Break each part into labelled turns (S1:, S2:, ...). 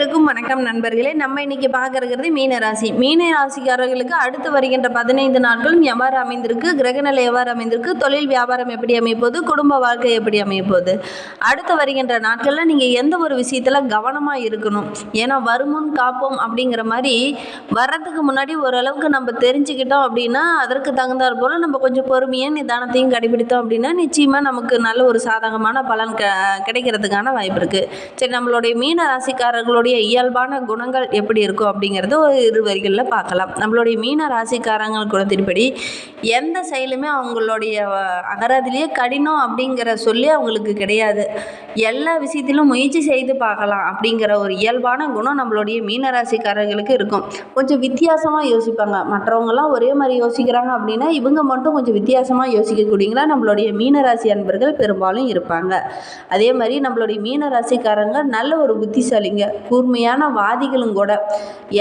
S1: அனைவருக்கும் வணக்கம் நண்பர்களே. நம்ம இன்னைக்கு பார்க்கறது மீன ராசி மீன ராசிக்காரர்களுக்கு அடுத்து வருகின்ற பதினைந்து நாட்களும் எவ்வாறு அமைந்திருக்கு. கிரகநிலை எவ்வாறு அமைந்திருக்கு. தொழில் வியாபாரம் எப்படி அமைப்போது? குடும்ப வாழ்க்கை எப்படி அமைப்போது? அடுத்து வருகின்ற நாட்களில் நீங்கள் எந்த ஒரு விஷயத்தில் கவனமாக இருக்கணும்? ஏன்னா வருமுன் காப்போம் அப்படிங்கிற மாதிரி வர்றதுக்கு முன்னாடி ஓரளவுக்கு நம்ம தெரிஞ்சுக்கிட்டோம் அப்படின்னா அதற்கு தகுந்தாற் போல் நம்ம கொஞ்சம் பொறுமையாக நிதானத்தையும் கடைபிடித்தோம் அப்படின்னா நிச்சயமாக நமக்கு நல்ல ஒரு சாதகமான பலன் க கிடைக்கிறதுக்கான வாய்ப்பு இருக்குது சரி நம்மளுடைய மீன ராசிக்காரர்களுடைய இயல்பான குணங்கள் எப்படி இருக்கும் அப்படிங்கிறத ஒரு இரு வரிகளில் பார்க்கலாம். நம்மளுடைய மீன ராசிக்காரங்கள் குணத்தின்படி எந்த செயலுமே அவங்களுடைய அகராதிலேயே கடினம் அப்படிங்கிற சொல்லி அவங்களுக்கு கிடையாது. எல்லா விஷயத்திலும் முயற்சி செய்து பார்க்கலாம் அப்படிங்கிற ஒரு இயல்பான குணம் நம்மளுடைய மீன ராசிக்காரர்களுக்கு இருக்கும். கொஞ்சம் வித்தியாசமாக யோசிப்பாங்க. மற்றவங்கெல்லாம் ஒரே மாதிரி யோசிக்கிறாங்க அப்படின்னா இவங்க மட்டும் கொஞ்சம் வித்தியாசமாக யோசிக்கக்கூடியங்களா நம்மளுடைய மீனராசி அன்பர்கள் பெரும்பாலும் இருப்பாங்க. அதே மாதிரி நம்மளுடைய மீன ராசிக்காரங்க நல்ல ஒரு புத்திசாலிங்க. கூர்மையான வாதிகளும் கூட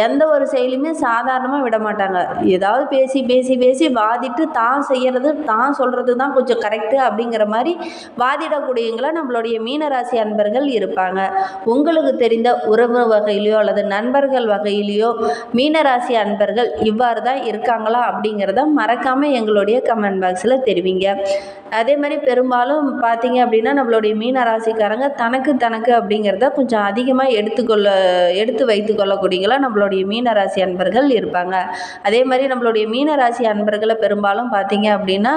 S1: எந்த ஒரு செயலுமே சாதாரணமாக விட மாட்டாங்க. ஏதாவது பேசி பேசி பேசி வாதிட்டு தான் செய்கிறது தான் சொல்கிறது தான் கொஞ்சம் கரெக்டு அப்படிங்கிற மாதிரி வாதிடக்கூடியவங்கள நம்மளுடைய மீனராசி அன்பர்கள் இருப்பாங்க. உங்களுக்கு தெரிந்த உறவு வகையிலையோ அல்லது நண்பர்கள் வகையிலையோ மீனராசி அன்பர்கள் இவ்வாறு தான் இருக்காங்களா அப்படிங்கிறத மறக்காமல் எங்களுடைய கமெண்ட் பாக்ஸில் தெரிவிங்க. அதே மாதிரி பெரும்பாலும் பார்த்தீங்க அப்படின்னா நம்மளுடைய மீனராசிக்காரங்க தனக்கு தனக்கு அப்படிங்கிறத கொஞ்சம் அதிகமாக எடுத்துக்கொள்ள எடுத்து வைத்து கொள்ளக்கூடியங்களாக நம்மளுடைய மீனராசி அன்பர்கள் இருப்பாங்க. அதே மாதிரி நம்மளுடைய மீனராசி அன்பர்களை பெரும்பாலும் பார்த்தீங்க அப்படின்னா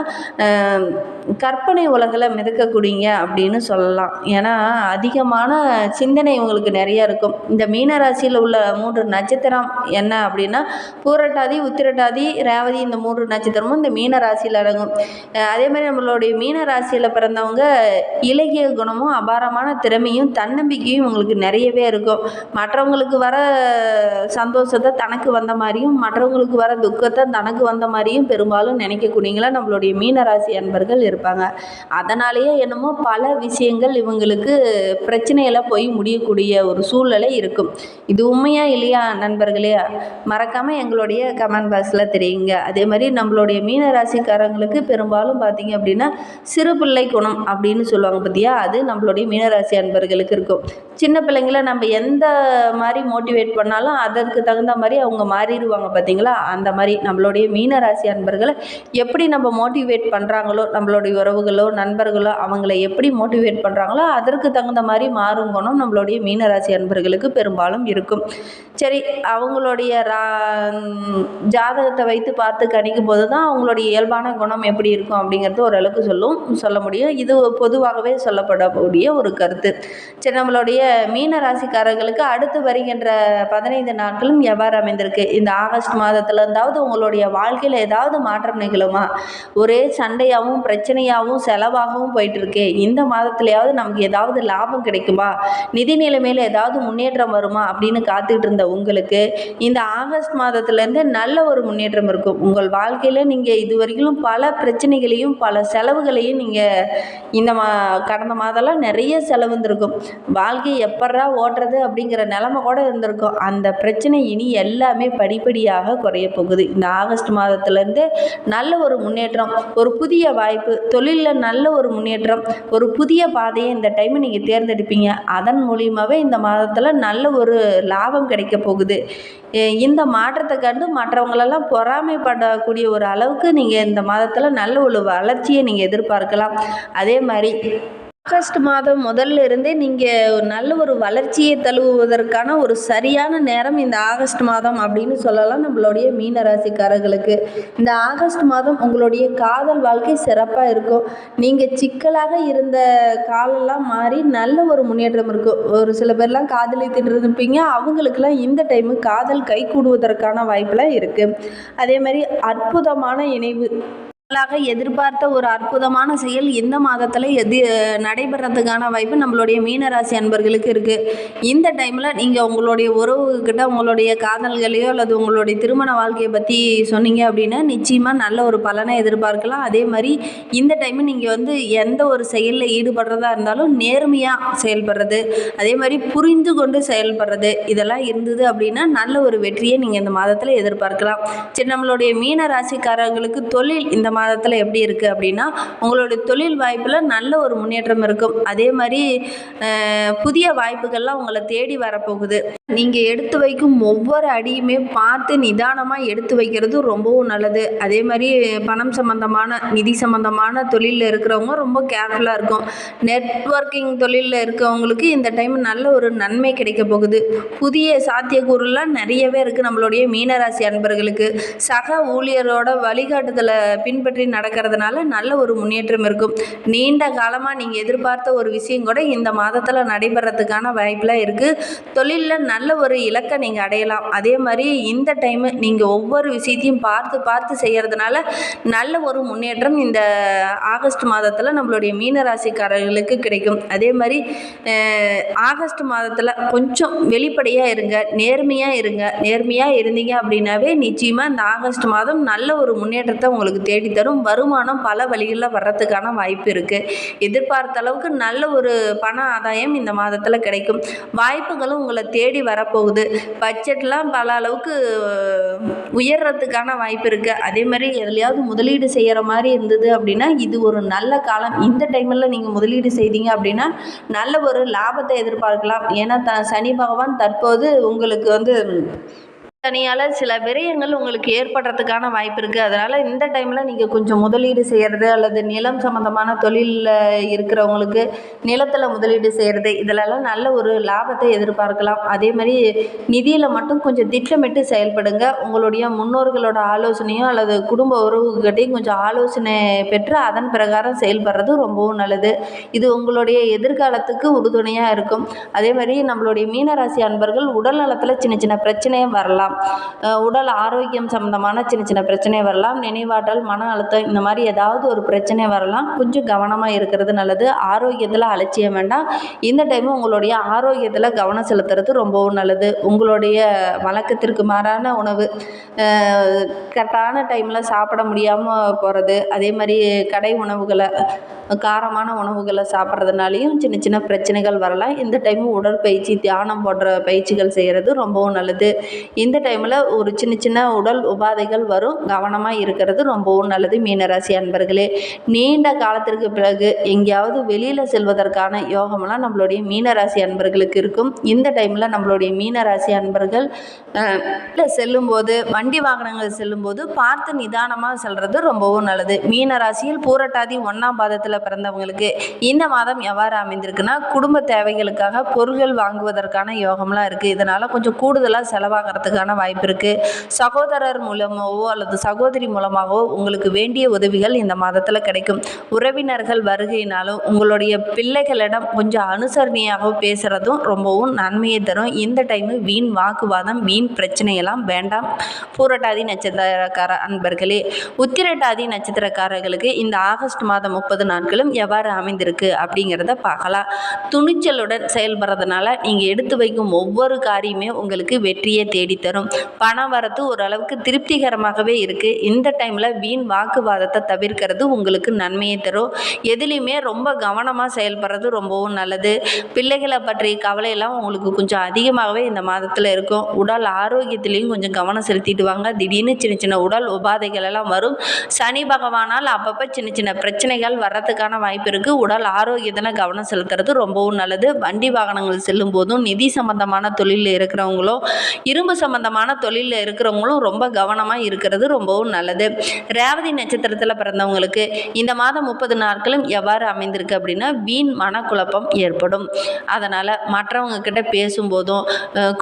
S1: கற்பனை உலகில் மிதக்கக்கூடியங்க அப்படின்னு சொல்லலாம். ஏன்னா அதிகமான சிந்தனை இவங்களுக்கு நிறைய இருக்கும். இந்த மீனராசியில் உள்ள மூன்று நட்சத்திரம் என்ன அப்படின்னா பூரட்டாதி உத்திரட்டாதி ரேவதி இந்த மூன்று நட்சத்திரமும் இந்த மீனராசியில் அடங்கும். அதே மாதிரி நம்மளுடைய மீனராசியில் பிறந்தவங்க இலக்கிய குணமும் அபாரமான திறமையும் தன்னம்பிக்கையும் இவங்களுக்கு நிறையவே இருக்கும். மற்றவங்களுக்கு வர சந்தோஷத்தை தனக்கு வந்த மாதிரியும் மற்றவங்களுக்கு வர துக்கத்தை தனக்கு வந்த மாதிரியும் பெரும்பாலும் நினைக்கக்கூடியங்களா நம்மளுடைய மீனராசி அன்பர்கள் இருப்பாங்க. அதனாலேயே என்னமோ பல விஷயங்கள் இவங்களுக்கு பிரச்சனையில் போய் முடியக்கூடிய ஒரு சூழ்நிலை இருக்கும். இது உண்மையா இல்லையா நண்பர்களே? மறக்காமல் எங்களுடைய கமெண்ட் பாக்ஸில் தெரியுங்க. அதே மாதிரி நம்மளுடைய மீனராசிக்காரங்களுக்கு பெரும்பாலும் பார்த்தீங்க அப்படின்னா சிறு பிள்ளை குணம் அப்படின்னு சொல்லுவாங்க பார்த்தியா அது நம்மளுடைய மீனராசி அன்பர்களுக்கு இருக்கும். சின்ன பிள்ளைங்கள நம்ம எந்த மாதிரி மோட்டிவேட் பண்ணாலும் அதற்கு தகுந்த மாதிரி அவங்க மாறிடுவாங்க பார்த்தீங்களா அந்த மாதிரி நம்மளுடைய மீனராசி அன்பர்களை எப்படி நம்ம மோட்டிவேட் பண்ணுறாங்களோ நம்மளுடைய உறவுகளோ நண்பர்களோ அவங்கள எப்படி மோட்டிவேட் பண்ணுறாங்களோ அதற்கு தகுந்த மாதிரி மாறும் குணம் நம்மளுடைய மீனராசி அன்பர்களுக்கு பெரும்பாலும் இருக்கும். சரி அவங்களுடைய ரா ஜாதகத்தை வைத்து பார்த்து கணிக்கும் போது தான் அவங்களுடைய இயல்பான குணம் எப்படி இருக்கும் அப்படிங்கிறது ஓரளவுக்கு சொல்லும் சொல்ல முடியும். இது பொதுவாகவே சொல்லப்படக்கூடிய ஒரு கருத்து. சரி நம்மளுடைய மீன ராசிக்காரர்களுக்கு அடுத்து வருகின்ற பதினைந்து நாட்களும் எவ்வாறு அமைந்திருக்கு? இந்த ஆகஸ்ட் மாதத்துல இருந்தாவது உங்களுடைய வாழ்க்கையில் ஏதாவது மாற்றம் நிகழுமா? ஒரே சண்டையாகவும் பிரச்சனையாகவும் செலவாகவும் போயிட்டுருக்கு. இந்த மாதத்துலையாவது நமக்கு ஏதாவது லாபம் கிடைக்குமா? நிதி நிலைமையில் ஏதாவது முன்னேற்றம் வருமா? அப்படின்னு காத்துக்கிட்டு இருந்த உங்களுக்கு இந்த ஆகஸ்ட் மாதத்துலேருந்து நல்ல ஒரு முன்னேற்றம் இருக்கும். உங்கள் வாழ்க்கையில் நீங்கள் இது பல பிரச்சனைகளையும் பல செலவுகளையும் நீங்கள் இந்த மா கடந்த மாதம்லாம் நிறைய செலவு இருந்திருக்கும் வாழ்க்கை எப்பட்றா ஓட்டுறது அப்படிங்கிற நிலமை கூட இருந்திருக்கும். அந்த பிரச்சனை இனி எல்லாமே படிப்படியாக குறைய போகுது. இந்த ஆகஸ்ட் மாதத்துலேருந்து நல்ல ஒரு முன்னேற்றம் ஒரு புதிய வாய்ப்பு தொழிலில் நல்ல ஒரு முன்னேற்றம் ஒரு புதிய பாதையை இந்த டைம் நீங்கள் தேர்ந்தெடுப்பீங்க. அதன் மூலியமாகவே இந்த மாதத்தில் நல்ல ஒரு லாபம் கிடைக்க போகுது. இந்த மாற்றத்தை கண்டு மற்றவங்களெல்லாம் பொறாமைப்படக்கூடிய ஒரு அளவுக்கு நீங்கள் இந்த மாதத்தில் நல்ல ஒரு வளர்ச்சியை நீங்கள் எதிர்பார்க்கலாம். அதே மாதிரி ஆகஸ்ட் மாதம் முதல்ல இருந்தே நீங்கள் நல்ல ஒரு வளர்ச்சியை தழுவுவதற்கான ஒரு சரியான நேரம் இந்த ஆகஸ்ட் மாதம் அப்படின்னு சொல்லலாம் நம்மளுடைய மீன ராசிக்காரர்களுக்கு இந்த ஆகஸ்ட் மாதம் உங்களுடைய காதல் வாழ்க்கை சிறப்பாக இருக்கும். நீங்கள் சிக்கலாக இருந்த காலெல்லாம் மாறி நல்ல ஒரு முன்னேற்றம் இருக்கும். ஒரு சில பேர்லாம் காதலித்துட்டு இருப்பீங்க அவங்களுக்கெல்லாம் இந்த டைமு காதல் கை கூடுவதற்கான வாய்ப்பெல்லாம் இருக்குது அதே மாதிரி அற்புதமான இணைவு நாளாக எதிர்பார்த்த ஒரு அற்புதமான செயல் இந்த மாதத்தில் எது நடைபெறதுக்கான வாய்ப்பு நம்மளுடைய மீனராசி அன்பர்களுக்கு இருக்குது இந்த டைமில் நீங்கள் உங்களுடைய உறவுகிட்ட உங்களுடைய காதல்களையோ அல்லது உங்களுடைய திருமண வாழ்க்கையை பற்றி சொன்னீங்க அப்படின்னா நிச்சயமாக நல்ல ஒரு பலனை எதிர்பார்க்கலாம். அதே மாதிரி இந்த டைமு நீங்கள் வந்து எந்த ஒரு செயலில் ஈடுபடுறதா இருந்தாலும் நேர்மையாக செயல்படுறது. அதே மாதிரி புரிந்து கொண்டு செயல்படுறது. இதெல்லாம் இருந்தது அப்படின்னா நல்ல ஒரு வெற்றியை நீங்கள் இந்த மாதத்தில் எதிர்பார்க்கலாம். சரி நம்மளுடைய மீன ராசிக்காரர்களுக்கு தொழில் இந்த மாதத்தில் எப்படி இருக்குது அப்படின்னா உங்களுடைய தொழில் வாய்ப்பில் நல்ல ஒரு முன்னேற்றம் இருக்கும். அதே மாதிரி புதிய வாய்ப்புகள்லாம் உங்களை தேடி வரப்போகுது. நீங்கள் எடுத்து வைக்கும் ஒவ்வொரு அடியுமே பார்த்து நிதானமாக எடுத்து வைக்கிறது ரொம்பவும் நல்லது. அதே மாதிரி பணம் சம்மந்தமான நிதி சம்மந்தமான தொழிலில் இருக்கிறவங்க ரொம்ப கேர்ஃபுல்லாக இருக்கும். நெட்வொர்க்கிங் தொழிலில் இருக்கவங்களுக்கு இந்த டைம் நல்ல ஒரு நன்மை கிடைக்க போகுது. புதிய சாத்தியக்கூறுலாம் நிறையவே இருக்குது நம்மளுடைய மீனராசி அன்பர்களுக்கு. சக ஊழியரோட வழிகாட்டுதலை பின்பற்றி நடக்கிறதுனால நல்ல ஒரு முன்னேற்றம் இருக்கும். நீண்ட காலமாக நீங்கள் எதிர்பார்த்த ஒரு விஷயம் கூட இந்த மாதத்தில் நடைபெறத்துக்கான வாய்ப்பெலாம் இருக்குது தொழிலில் நல்ல ஒரு இலக்கை நீங்கள் அடையலாம். அதே மாதிரி இந்த டைமு நீங்கள் ஒவ்வொரு விஷயத்தையும் பார்த்து பார்த்து செய்கிறதுனால நல்ல ஒரு முன்னேற்றம் இந்த ஆகஸ்ட் மாதத்தில் நம்மளுடைய மீனராசிக்காரர்களுக்கு கிடைக்கும். அதே மாதிரி ஆகஸ்ட் மாதத்தில் கொஞ்சம் வெளிப்படையாக இருங்க நேர்மையாக இருங்க. நேர்மையாக இருந்தீங்க அப்படின்னாவே நிச்சயமாக இந்த ஆகஸ்ட் மாதம் நல்ல ஒரு முன்னேற்றத்தை உங்களுக்கு தேடி தரும் வருமானம் பல வழிகளில் வர்றதுக்கான வாய்ப்பு இருக்குது எதிர்பார்த்த அளவுக்கு நல்ல ஒரு பண ஆதாயம் இந்த மாதத்தில் கிடைக்கும். வாய்ப்புகளும் உங்களை தேடி வரப்போகுது. பட்ஜெட்லாம் பல அளவுக்கு உயர்றதுக்கான வாய்ப்பு இருக்குது அதே மாதிரி எதுலையாவது முதலீடு செய்கிற மாதிரி இருந்தது அப்படின்னா இது ஒரு நல்ல காலம். இந்த டைமில் நீங்கள் முதலீடு செய்தீங்க அப்படின்னா நல்ல ஒரு லாபத்தை எதிர்பார்க்கலாம். ஏன்னா த சனி பகவான் தற்போது உங்களுக்கு வந்து தனியால் சில விரயங்கள் உங்களுக்கு ஏற்படுறதுக்கான வாய்ப்பு இருக்குது அதனால் இந்த டைமில் நீங்கள் கொஞ்சம் முதலீடு செய்கிறது அல்லது நிலம் சம்மந்தமான தொழிலில் இருக்கிறவங்களுக்கு நிலத்தில் முதலீடு செய்கிறது இதிலெல்லாம் நல்ல ஒரு லாபத்தை எதிர்பார்க்கலாம். அதே மாதிரி நிதியில் மட்டும் கொஞ்சம் திட்டமிட்டு செயல்படுங்க. உங்களுடைய முன்னோர்களோட ஆலோசனையும் அல்லது குடும்ப உறவுகிட்டையும் கொஞ்சம் ஆலோசனை பெற்று அதன் பிரகாரம் செயல்படுறது ரொம்பவும் நல்லது. இது உங்களுடைய எதிர்காலத்துக்கு உறுதுணையாக இருக்கும். அதே மாதிரி நம்மளுடைய மீனராசி அன்பர்கள் உடல் நலத்தில் சின்ன சின்ன பிரச்சனையும் வரலாம். உடல் ஆரோக்கியம் சம்மந்தமான சின்ன சின்ன பிரச்சனை வரலாம். நினைவாற்றல் மன அழுத்தம் இந்த மாதிரி ஏதாவது ஒரு பிரச்சனை வரலாம். கொஞ்சம் கவனமாக இருக்கிறது நல்லது. ஆரோக்கியத்தில் அலட்சியம் வேண்டாம். இந்த டைம் உங்களுடைய ஆரோக்கியத்தில் கவனம் செலுத்துறது ரொம்பவும் நல்லது. உங்களுடைய வழக்கத்திற்கு மாறான உணவு கரெக்டான டைமில் சாப்பிட முடியாமல் போகிறது அதே மாதிரி கடை உணவுகளை காரமான உணவுகளை சாப்பிட்றதுனாலையும் சின்ன சின்ன பிரச்சனைகள் வரலாம். இந்த டைம் உடற்பயிற்சி தியானம் போன்ற பயிற்சிகள் செய்கிறது ரொம்பவும் நல்லது. இந்த டைமில் ஒரு சின்ன சின்ன உடல் உபாதைகள் வரும். கவனமாக இருக்கிறது ரொம்பவும் நல்லது மீனராசி அன்பர்களே. நீண்ட காலத்திற்கு பிறகு எங்கேயாவது வெளியில் செல்வதற்கான யோகமெல்லாம் நம்மளுடைய மீனராசி அன்பர்களுக்கு இருக்கும். இந்த டைமில் நம்மளுடைய மீனராசி அன்பர்கள் செல்லும்போது வண்டி வாகனங்கள் செல்லும்போது பார்த்து நிதானமாக செல்வது ரொம்பவும் நல்லது. மீனராசியில் பூரட்டாதி ஒன்றாம் பாதத்தில் பிறந்தவங்களுக்கு இந்த மாதம் எவ்வாறு அமைந்திருக்குன்னா குடும்ப தேவைகளுக்காக பொருள்கள் வாங்குவதற்கான யோகம்லாம் இருக்குது இதனால் கொஞ்சம் கூடுதலாக செலவாகிறதுக்கான வாய்ப்பு இருக்குது சகோதரர் மூலமாகவோ அல்லது சகோதரி மூலமாகவோ உங்களுக்கு வேண்டிய உதவிகள் இந்த மாதத்தில் கிடைக்கும். உறவினர்கள் வருகையினாலும் உங்களுடைய பிள்ளைகளிடம் கொஞ்சம் அனுசரணையாக பேசுகிறதும் ரொம்பவும் நன்மையை தரும். இந்த டைமு வீண் வாக்குவாதம் வீண் பிரச்சனையெல்லாம் வேண்டாம். பூரட்டாதி நட்சத்திரக்கார அன்பர்களே உத்திரட்டாதி நட்சத்திரக்காரர்களுக்கு இந்த ஆகஸ்ட் மாதம் முப்பது பொருட்களும் எவ்வாறு அமைந்திருக்கு அப்படிங்கிறத பார்க்கலாம். துணிச்சலுடன் செயல்படுறதுனால நீங்கள் எடுத்து வைக்கும் ஒவ்வொரு காரியமே உங்களுக்கு வெற்றியை தேடித்தரும். பணம் வரத்து ஓரளவுக்கு திருப்திகரமாகவே இருக்குது இந்த டைமில் வீண் வாக்குவாதத்தை தவிர்க்கிறது உங்களுக்கு நன்மையை தரும். எதுலேயுமே ரொம்ப கவனமாக செயல்படுறது ரொம்பவும் நல்லது. பிள்ளைகளை பற்றிய கவலையெல்லாம் உங்களுக்கு கொஞ்சம் அதிகமாகவே இந்த மாதத்தில் இருக்கும். உடல் ஆரோக்கியத்திலையும் கொஞ்சம் கவனம் செலுத்திட்டு வாங்க. திடீர்னு சின்ன சின்ன உடல் உபாதைகள் எல்லாம் வரும். சனி பகவானால் அப்பப்போ சின்ன சின்ன பிரச்சனைகள் வர்றதுக்கான வாய்ப்பு இருக்குது உடல் ஆரோக்கியத்தில் கவனம் செலுத்துறது ரொம்பவும் நல்லது. வண்டி வாகனங்கள் செல்லும் போதும் நிதி சம்பந்தமான தொழிலில் இருக்கிறவங்களோ இரும்பு சம்பந்தமான தொழிலில் இருக்கிறவங்களும் ரொம்ப கவனமாக இருக்கிறது ரொம்பவும் நல்லது. ரேவதி நட்சத்திரத்தில் பிறந்தவங்களுக்கு இந்த மாதம் முப்பது நாட்களும் எவ்வாறு அமைந்திருக்கு அப்படின்னா வீண் மனக்குழப்பம் ஏற்படும். அதனால் மற்றவங்க கிட்ட பேசும்போதும்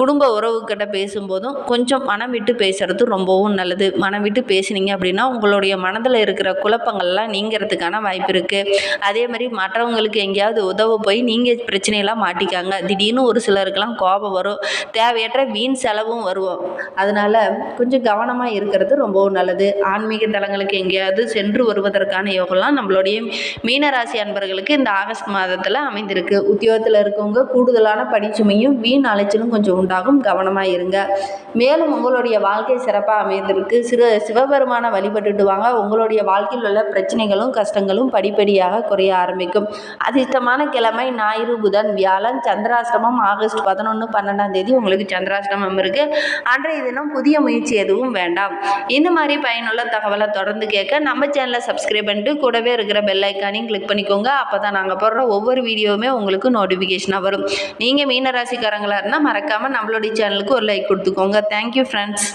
S1: குடும்ப உறவுக்கிட்ட பேசும்போதும் கொஞ்சம் மனம் விட்டு பேசுறது ரொம்பவும் நல்லது. மனம் விட்டு பேசுனீங்க அப்படின்னா உங்களுடைய மனதில் இருக்கிற குழப்பங்கள்லாம் நீங்கிறதுக்கான வாய்ப்பு இருக்குது அதே மாதிரி மற்றவங்களுக்கு எங்கேயாவது உதவ போய் நீங்கள் பிரச்சனையெல்லாம் மாட்டிக்காங்க. திடீர்னு ஒரு சிலருக்கெல்லாம் கோபம் வரும். தேவையற்ற வீண் செலவும் வருவோம் அதனால் கொஞ்சம் கவனமாக இருக்கிறது ரொம்பவும் நல்லது. ஆன்மீக தலங்களுக்கு எங்கேயாவது சென்று வருவதற்கான யோகம்லாம் நம்மளுடைய மீனராசி அன்பர்களுக்கு இந்த ஆகஸ்ட் மாதத்தில் அமைந்திருக்கு. உத்தியோகத்தில் இருக்கவங்க கூடுதலான பணிச்சுமையும் வீண் அலைச்சலும் கொஞ்சம் உண்டாகும். கவனமாக இருங்க. மேலும் உங்களுடைய வாழ்க்கை சிறப்பாக அமைந்திருக்கு. சிறு சிவபெருமானை வழிபட்டுட்டு வாங்க. உங்களுடைய வாழ்க்கையில் உள்ள பிரச்சனைகளும் கஷ்டங்களும் படிப்படி படிப்படியாக குறைய ஆரம்பிக்கும். அதிர்ஷ்டமான கிழமை ஞாயிறு புதன் வியாழன் சந்திராஷ்டமம் ஆகஸ்ட் பதினொன்று பன்னெண்டாம் தேதி உங்களுக்கு சந்திராஷ்டமம் இருக்குது அன்றைய தினம் புதிய முயற்சி எதுவும் வேண்டாம். இந்த மாதிரி பயனுள்ள தகவலை தொடர்ந்து கேட்க நம்ம சேனலை சப்ஸ்கிரைப் பண்ணிட்டு கூடவே இருக்கிற பெல் ஐக்கானையும் கிளிக் பண்ணிக்கோங்க. அப்போ தான் நாங்கள் போடுற ஒவ்வொரு வீடியோவுமே உங்களுக்கு நோட்டிஃபிகேஷனாக வரும். நீங்கள் மீனராசிக்காரங்களாக இருந்தால் மறக்காமல் நம்மளுடைய சேனலுக்கு ஒரு லைக் கொடுத்துக்கோங்க. Thank you friends